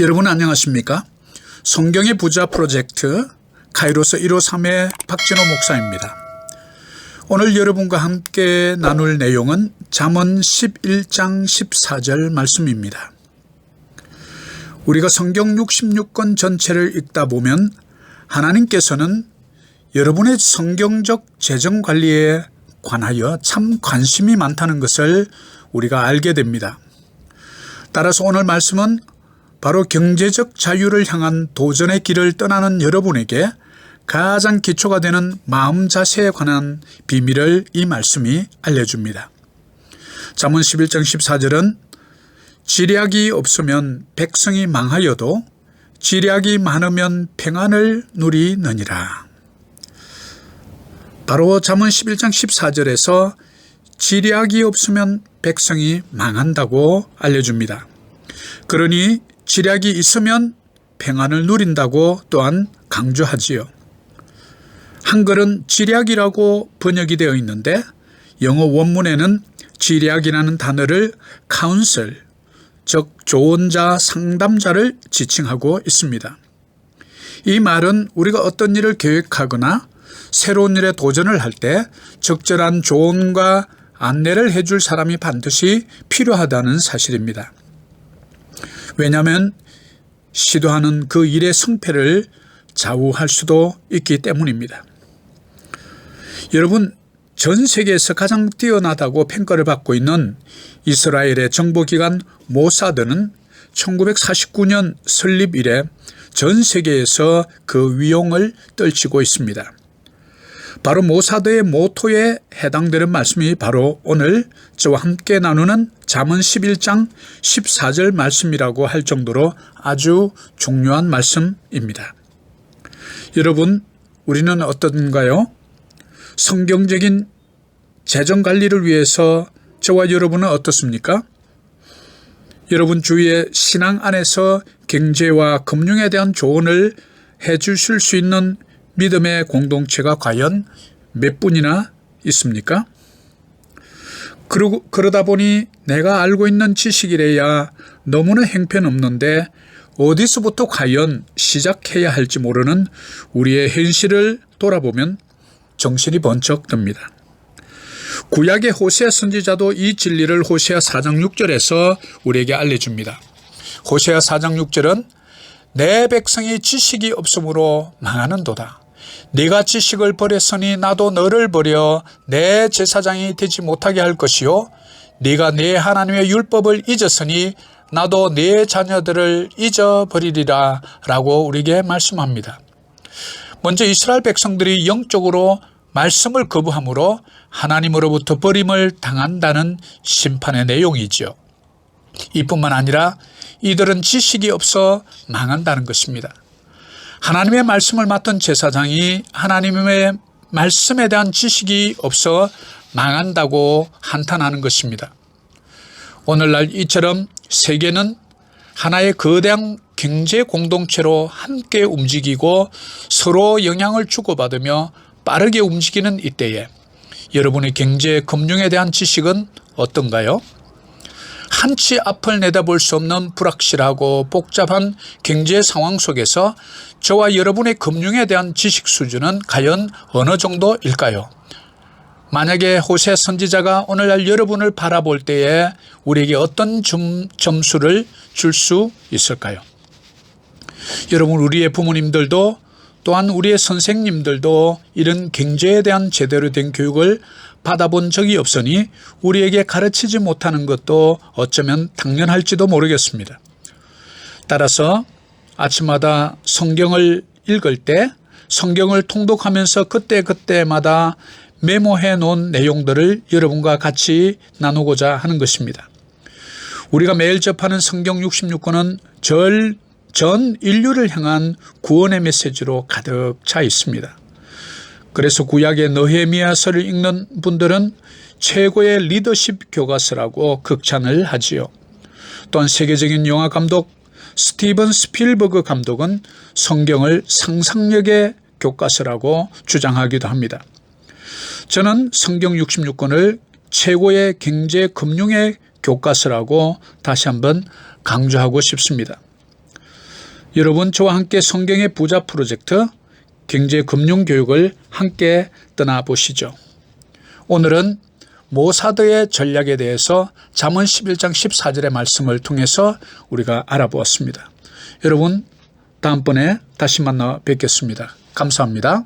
여러분 안녕하십니까? 성경의 부자 프로젝트 카이로스 153의 박진호 목사입니다. 오늘 여러분과 함께 나눌 내용은 잠언 11장 14절 말씀입니다. 우리가 성경 66권 전체를 읽다 보면 하나님께서는 여러분의 성경적 재정 관리에 관하여 참 관심이 많다는 것을 우리가 알게 됩니다. 따라서 오늘 말씀은 바로 경제적 자유를 향한 도전의 길을 떠나는 여러분에게 가장 기초가 되는 마음 자세에 관한 비밀을 이 말씀이 알려줍니다. 잠언 11장 14절은 지략이 없으면 백성이 망하여도 지략이 많으면 평안을 누리느니라. 바로 잠언 11장 14절에서 지략이 없으면 백성이 망한다고 알려줍니다. 그러니 지략이 있으면 평안을 누린다고 또한 강조하지요. 한글은 지략이라고 번역이 되어 있는데 영어 원문에는 지략이라는 단어를 카운슬, 즉 조언자, 상담자를 지칭하고 있습니다. 이 말은 우리가 어떤 일을 계획하거나 새로운 일에 도전을 할 때 적절한 조언과 안내를 해줄 사람이 반드시 필요하다는 사실입니다. 왜냐하면 시도하는 그 일의 성패를 좌우할 수도 있기 때문입니다. 여러분, 전 세계에서 가장 뛰어나다고 평가를 받고 있는 이스라엘의 정보기관 모사드는 1949년 설립 이래 전 세계에서 그 위용을 떨치고 있습니다. 바로 모사드의 모토에 해당되는 말씀이 바로 오늘 저와 함께 나누는 잠언 11장 14절 말씀이라고 할 정도로 아주 중요한 말씀입니다. 여러분, 우리는 어떤가요? 성경적인 재정 관리를 위해서 저와 여러분은 어떻습니까? 여러분 주위의 신앙 안에서 경제와 금융에 대한 조언을 해 주실 수 있는 믿음의 공동체가 과연 몇 분이나 있습니까? 그러고, 그러다 보니 내가 알고 있는 지식이래야 너무나 행편없는데 어디서부터 과연 시작해야 할지 모르는 우리의 현실을 돌아보면 정신이 번쩍 듭니다. 구약의 호세아 선지자도 이 진리를 호세아 4장 6절에서 우리에게 알려줍니다. 호세아 4장 6절은 내 백성이 지식이 없으므로 망하는도다. 네가 지식을 버렸으니 나도 너를 버려 내 제사장이 되지 못하게 할 것이요 네가 내 하나님의 율법을 잊었으니 나도 네 자녀들을 잊어버리리라 라고 우리에게 말씀합니다. 먼저 이스라엘 백성들이 영적으로 말씀을 거부함으로 하나님으로부터 버림을 당한다는 심판의 내용이지요. 이뿐만 아니라 이들은 지식이 없어 망한다는 것입니다. 하나님의 말씀을 맡은 제사장이 하나님의 말씀에 대한 지식이 없어 망한다고 한탄하는 것입니다. 오늘날 이처럼 세계는 하나의 거대한 경제 공동체로 함께 움직이고 서로 영향을 주고받으며 빠르게 움직이는 이때에 여러분의 경제, 금융에 대한 지식은 어떤가요? 한치 앞을 내다볼 수 없는 불확실하고 복잡한 경제 상황 속에서 저와 여러분의 금융에 대한 지식 수준은 과연 어느 정도일까요? 만약에 호세 선지자가 오늘날 여러분을 바라볼 때에 우리에게 어떤 점, 점수를 줄 수 있을까요? 여러분, 우리의 부모님들도 또한 우리의 선생님들도 이런 경제에 대한 제대로 된 교육을 받아본 적이 없으니 우리에게 가르치지 못하는 것도 어쩌면 당연할지도 모르겠습니다. 따라서 아침마다 성경을 읽을 때 성경을 통독하면서 그때그때마다 메모해 놓은 내용들을 여러분과 같이 나누고자 하는 것입니다. 우리가 매일 접하는 성경 66권은 절, 전 인류를 향한 구원의 메시지로 가득 차 있습니다. 그래서 구약의 너헤미야서를 읽는 분들은 최고의 리더십 교과서라고 극찬을 하지요. 또한 세계적인 영화 감독 스티븐 스필버그 감독은 성경을 상상력의 교과서라고 주장하기도 합니다. 저는 성경 66권을 최고의 경제 금융의 교과서라고 다시 한번 강조하고 싶습니다. 여러분 저와 함께 성경의 부자 프로젝트 경제 금융 교육을 함께 떠나보시죠. 오늘은 모사드의 전략에 대해서 잠언 11장 14절의 말씀을 통해서 우리가 알아보았습니다. 여러분 다음번에 다시 만나 뵙겠습니다. 감사합니다.